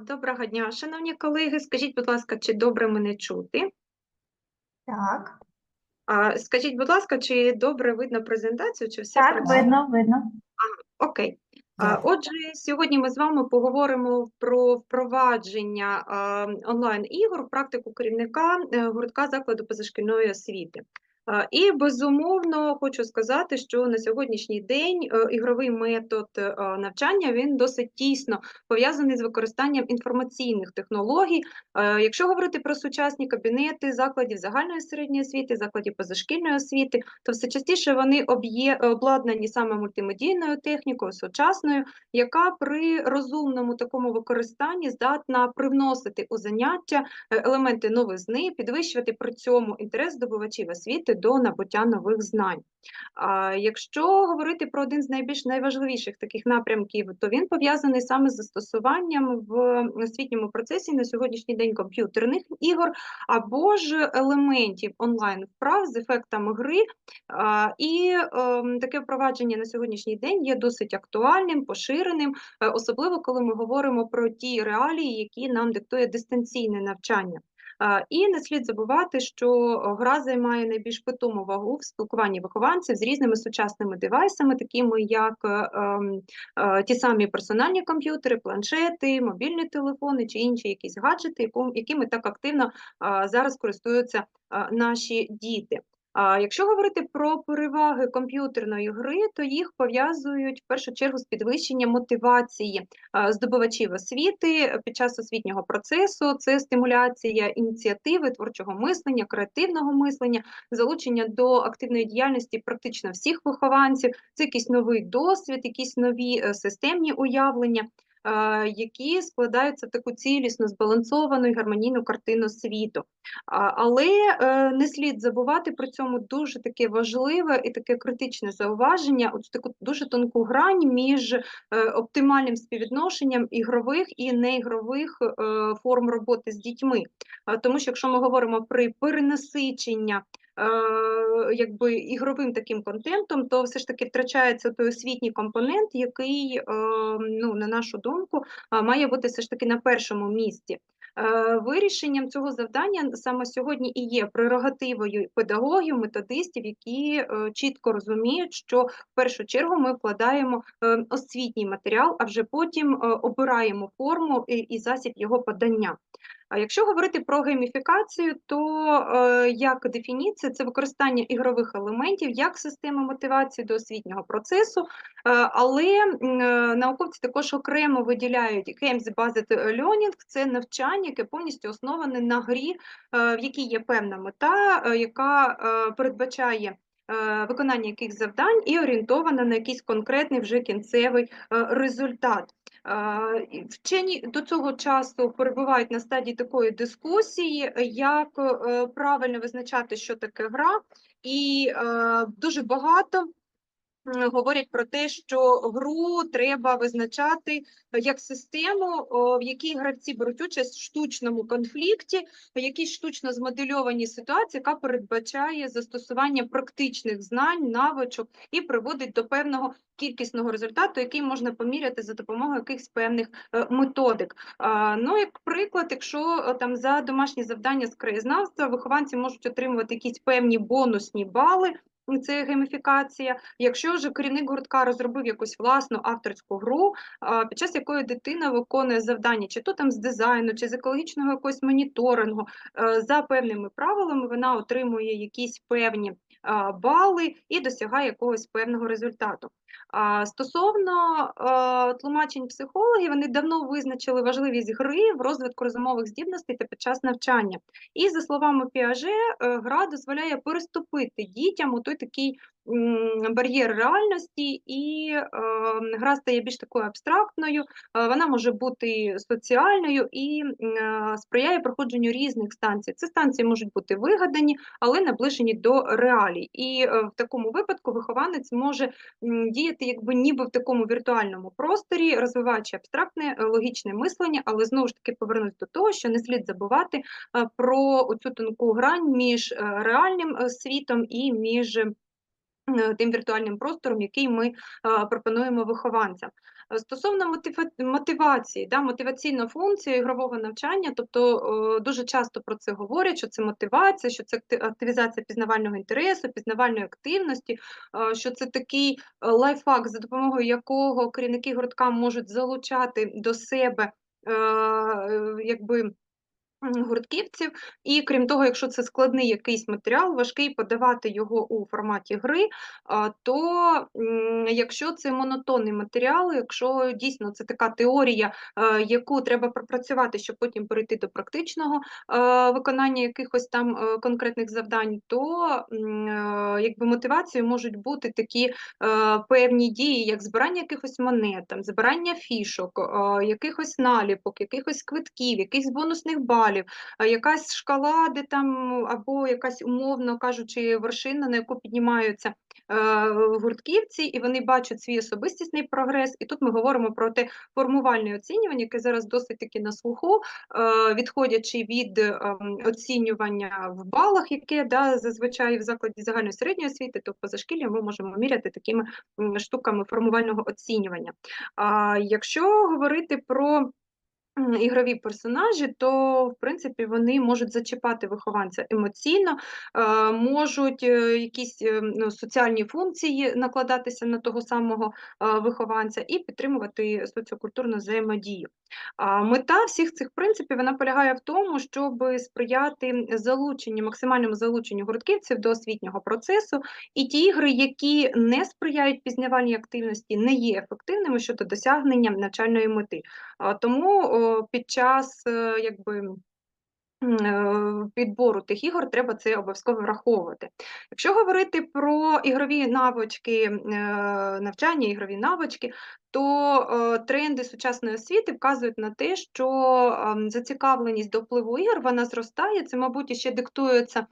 Доброго дня, шановні колеги. Скажіть, будь ласка, чи добре мене чути? Так, Скажіть, будь ласка, чи добре видно презентацію, чи все так, працює? видно, видно. Окей. А, Добре. Отже, сьогодні ми з вами поговоримо про впровадження онлайн-ігор в практику керівника е, гуртка закладу позашкільної освіти. І безумовно хочу сказати, що на сьогоднішній день е, ігровий метод е, навчання він досить тісно пов'язаний з використанням інформаційних технологій. Е, Якщо говорити про сучасні кабінети закладів загальної середньої освіти, закладів позашкільної освіти, то все частіше вони об'є обладнані саме мультимедійною технікою, сучасною, яка при розумному такому використанні здатна привносити у заняття елементи новизни, підвищувати при цьому інтерес здобувачів освіти до набуття нових знань. Якщо говорити про один з найбільш найважливіших таких напрямків, то він пов'язаний саме з застосуванням в освітньому процесі на сьогоднішній день комп'ютерних ігор або ж елементів онлайн вправ з ефектами гри. І ем, таке впровадження на сьогоднішній день є досить актуальним, поширеним, е, особливо коли ми говоримо про ті реалії, які нам диктує дистанційне навчання. І не слід забувати, що гра займає найбільш питому вагу в спілкуванні вихованців з різними сучасними девайсами, такими як е, ем, е, ті самі персональні комп'ютери, планшети, мобільні телефони чи інші якісь гаджети, якими так активно зараз користуються наші діти. А якщо говорити про переваги комп'ютерної гри, то їх пов'язують в першу чергу з підвищенням мотивації здобувачів освіти під час освітнього процесу. Це стимуляція ініціативи, творчого мислення, креативного мислення, залучення до активної діяльності практично всіх вихованців. Це якийсь новий досвід, якісь нові е, системні уявлення. Які складаються в таку цілісну, збалансовану і гармонійну картину світу. Але е, не слід забувати при цьому дуже таке важливе і таке критичне зауваження, от таку дуже тонку грань між е, оптимальним співвідношенням ігрових і неігрових е, форм роботи з дітьми. Тому що якщо ми говоримо про перенасичення якби ігровим таким контентом, то все ж таки втрачається той освітній компонент, який, е, ну, на нашу думку, має бути все ж таки на першому місці. Е, Вирішенням цього завдання саме сьогодні і є прерогативою педагогів, методистів, які е, чітко розуміють, що в першу чергу ми вкладаємо е, освітній матеріал, а вже потім е, обираємо форму і засіб його подання. А якщо говорити про гейміфікацію, то е, як дефініція це використання ігрових елементів як системи мотивації до освітнього процесу, е, але е, науковці також окремо виділяють Games-Based Learning – це навчання, яке повністю основане на грі, е, в якій є певна мета, е, яка е, передбачає. е, Виконання яких завдань і орієнтована на якийсь конкретний вже кінцевий е, результат. Вчені до цього часу перебувають на стадії такої дискусії, як е, правильно визначати, що таке гра, і е, дуже багато говорять про те, що гру треба визначати як систему, в якій гравці беруть участь в штучному конфлікті, в якійсь штучно змодельованій ситуації, яка передбачає застосування практичних знань, навичок і приводить до певного кількісного результату, який можна поміряти за допомогою якихось певних е, методик. Ну, як приклад, якщо е, там за домашні завдання з краєзнавства вихованці можуть отримувати якісь певні бонусні бали. Це гейміфікація. Якщо вже керівник гуртка розробив якусь власну авторську гру, під час якої дитина виконує завдання, чи то там з дизайну, чи з екологічного якогось моніторингу, е, за певними правилами вона отримує якісь певні бали і досягає якогось певного результату. Стосовно е, тлумачень психологів, вони давно визначили важливість гри в розвитку розумових здібностей та під час навчання. І за словами Піаже, е, гра дозволяє переступити дітям у той такий бар'єр реальності, і е, гра стає більш такою абстрактною, е, вона може бути соціальною і е, сприяє проходженню різних станцій. Ці станції можуть бути вигадані, але наближені до реалій. І е, в такому випадку вихованець може діяти якби ніби в такому віртуальному просторі, розвиваючи абстрактне е, логічне мислення, але знову ж таки повернусь до того, що не слід забувати е, про цю тонку грань між реальним світом і між тим віртуальним простором, який ми е, пропонуємо вихованцям. Е, Стосовно мотива- мотивації, да, мотиваційна функція ігрового навчання, тобто е, дуже часто про це говорять, що це мотивація, що це активізація пізнавального інтересу, пізнавальної активності, е, що це такий е, лайфхак, за допомогою якого керівники гуртка можуть залучати до себе е, е, якби. Гуртківців, і крім того, якщо це складний якийсь матеріал, важкий подавати його у форматі гри, то якщо це монотонний матеріал, якщо дійсно це така теорія, е, яку треба пропрацювати, щоб потім перейти до практичного е, виконання якихось там е, конкретних завдань, то якби мотивацією можуть бути такі певні дії, як збирання якихось монет, там, збирання фішок, якихось наліпок, якихось квитків, якихось бонусних балів, якась шкала, де там або якась умовно кажучи, вершина, на яку піднімаються е, гуртківці, і вони бачать свій особистісний прогрес. І тут ми говоримо про те формувальне оцінювання, яке зараз досить таки на слуху, е, відходячи від ем, оцінювання в балах, яке да, зазвичай в закладі загальної середньої освіти, то позашкілля ми можемо міряти такими штуками формувального оцінювання. А якщо говорити про ігрові персонажі, то в принципі вони можуть зачіпати вихованця емоційно, е, можуть е, якісь е, ну, соціальні функції накладатися на того самого вихованця і підтримувати соціокультурну взаємодію. А мета всіх цих принципів вона полягає в тому, щоб сприяти залученню, максимальному залученню гуртківців до освітнього процесу, і ті ігри, які не сприяють пізнавальній активності, не є ефективними щодо досягнення навчальної мети. Тому під час е, якби. М, е, Підбору тих ігор треба це обов'язково враховувати. Якщо говорити про ігрові навички, е, навчання, ігрові навички, то е, тренди сучасної освіти вказують на те, що ем, зацікавленість до впливу ігор вона зростає. Це, мабуть, ще диктується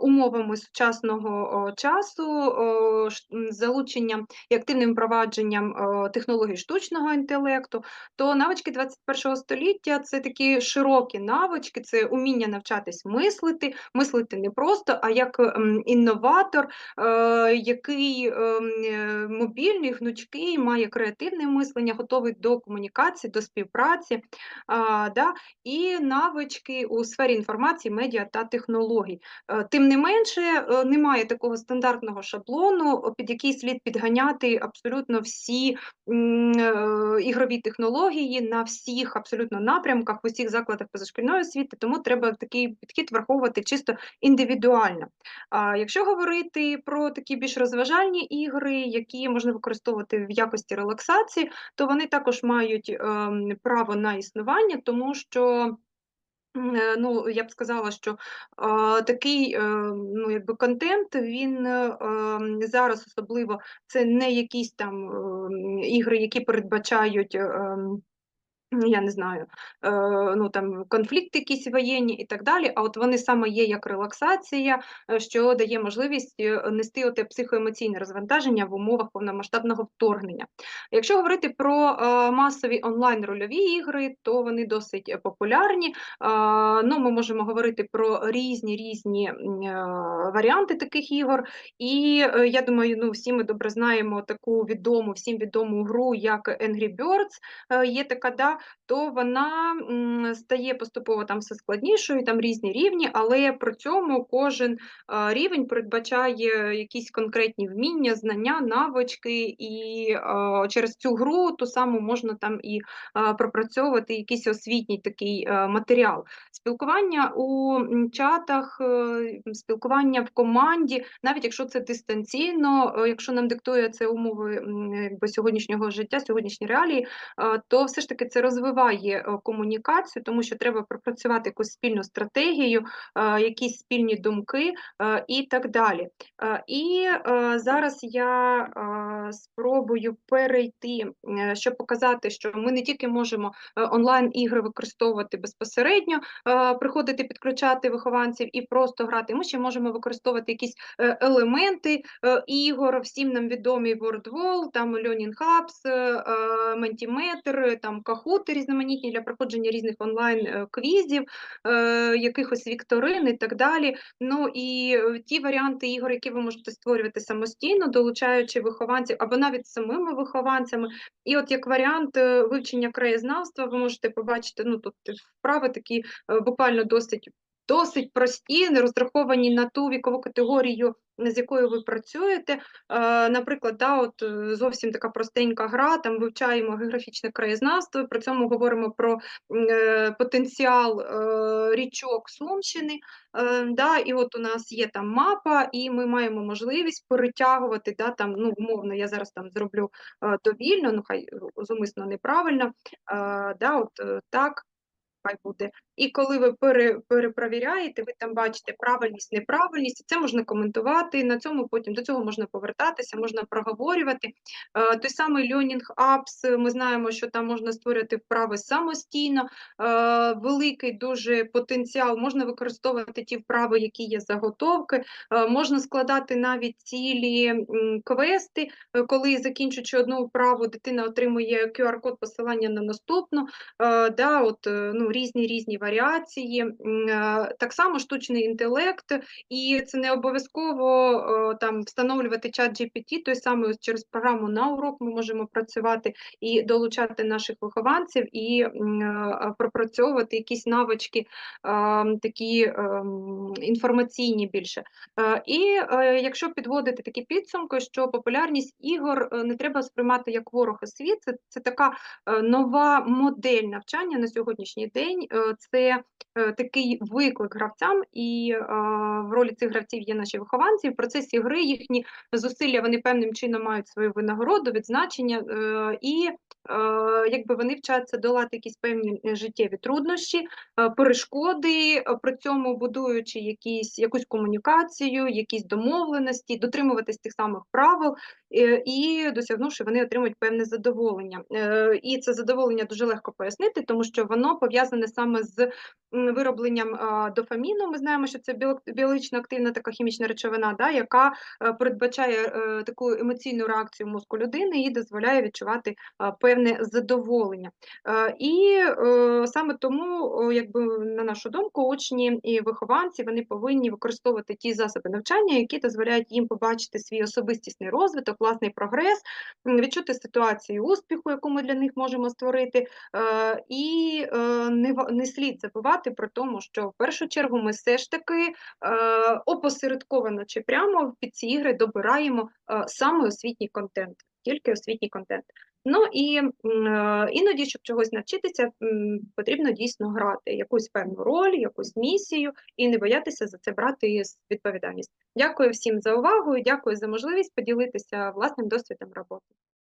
умовами сучасного часу, залученням і активним впровадженням технологій штучного інтелекту, то навички 21 століття це такі широкі навички, це уміння навчатись мислити, мислити не просто, а як ем, інноватор, е, який ем, е, мобільний, гнучкий, має креативне мислення, готовий до комунікації, до співпраці, да, і навички у сфері інформації, медіа та технологій. Е, Тим не менше, немає такого стандартного шаблону, під який слід підганяти абсолютно всі ігрові технології на всіх абсолютно напрямках, в усіх закладах позашкільної освіти, тому треба такий підхід враховувати чисто індивідуально. А якщо говорити про такі більш розважальні ігри, які можна використовувати в якості релаксації, то вони також мають ем, право на існування, тому що. е, Ну, я б сказала, що е, такий е, ну, якби контент він е, ем, зараз особливо це не якісь там ем, ігри, які передбачають. ем, я не знаю, е, ну там конфлікти якісь воєнні і так далі. А от вони саме є як релаксація, е, що дає можливість е, нести оте психоемоційне розвантаження в умовах повномасштабного вторгнення. Якщо говорити про масові онлайн-рольові ігри, то вони досить популярні. Ну, ми можемо говорити про різні різні варіанти таких ігор. І я думаю, ну всі ми добре знаємо таку відому, всім відому гру, як Angry Birds. Є така, да, то вона стає поступово там все складнішою, там різні рівні, але при цьому кожен рівень передбачає якісь конкретні вміння, знання, навички, і через цю гру ту саму можна там і пропрацьовувати якийсь освітній такий е, матеріал. Спілкування у чатах, е, спілкування в команді, навіть якщо це дистанційно, е, якщо нам диктує це умови якби сьогоднішнього життя, сьогоднішні реалії, то все ж таки це розвиває е, комунікацію, тому що треба пропрацювати якусь спільну стратегію, е, якісь спільні думки е, і так далі. І зараз я спробую перейти, щоб показати, що ми не тільки можемо онлайн-ігри використовувати безпосередньо, приходити підключати вихованців і просто грати. Ми ще можемо використовувати якісь елементи ігор, всім нам відомі WordWall, там Learning Hubs, Mentimeter, там Kahoot, ноути різноманітні для проходження різних онлайн е, квізів, е, якихось вікторин і так далі. Ну і е, ті варіанти ігор, які ви можете створювати самостійно, долучаючи вихованців або навіть самими вихованцями. І от як варіант вивчення краєзнавства, ви можете побачити, ну тут вправи такі буквально досить. Досить прості, не розраховані на ту вікову категорію, з якою ви працюєте. Е, Наприклад, да, от е, зовсім така простенька гра, там вивчаємо географічне краєзнавство, при цьому говоримо про е, потенціал річок Сумщини. Да, і от у нас є там мапа, і ми маємо можливість перетягувати, да, там, ну, умовно, я зараз там зроблю довільно, ну хай зумисно неправильно, да, от так. Хай буде. І коли ви пере, перепровіряєте, ви там бачите правильність, неправильність, це можна коментувати. На цьому потім до цього можна повертатися, можна проговорювати. Е, той самий Learning Apps, ми знаємо, що там можна створювати вправи самостійно, е, великий дуже потенціал. Можна використовувати ті вправи, які є заготовки, е, можна складати навіть цілі квести, коли закінчуючи одну вправу, дитина отримує QR-код посилання на наступну. Да, от, ну, різні різні варіації. Е, Так само штучний інтелект, і це не обов'язково е, там встановлювати чат GPT, той самий через програму на урок ми можемо працювати і долучати наших вихованців і е, пропрацьовувати якісь навички е, такі ем, інформаційні більше. Е, І е, якщо підводити такі підсумки, що популярність ігор е, не треба сприймати як ворог освіти, це, це така нова модель навчання на сьогоднішній день. Це такий виклик гравцям, і в ролі цих гравців є наші вихованці. В процесі гри їхні зусилля вони певним чином мають свою винагороду, відзначення, і якби вони вчаться долати якісь певні життєві труднощі, перешкоди, при цьому будуючи якісь, якусь комунікацію, якісь домовленості, дотримуватись тих самих правил, е, і досягнувши, вони отримують певне задоволення. Е, І це задоволення дуже легко пояснити, тому що воно пов'язане саме з виробленням дофаміну. Ми знаємо, що це біологічно активна така хімічна речовина, да, яка е, передбачає таку емоційну реакцію мозку людини і дозволяє відчувати певне задоволення. І саме тому, якби на нашу думку, учні і вихованці вони повинні використовувати ті засоби навчання, які дозволяють їм побачити свій особистісний розвиток, власний прогрес, відчути ситуацію успіху, яку ми для них можемо створити, е, і е, не, слід забувати про тому, що в першу чергу ми все ж таки е, опосередковано чи прямо під ці ігри добираємо саме освітній контент, тільки освітній контент. Ну і е, іноді, щоб чогось навчитися, потрібно дійсно грати якусь певну роль, якусь місію і не боятися за це брати відповідальність. Дякую всім за увагу і дякую за можливість поділитися власним досвідом роботи.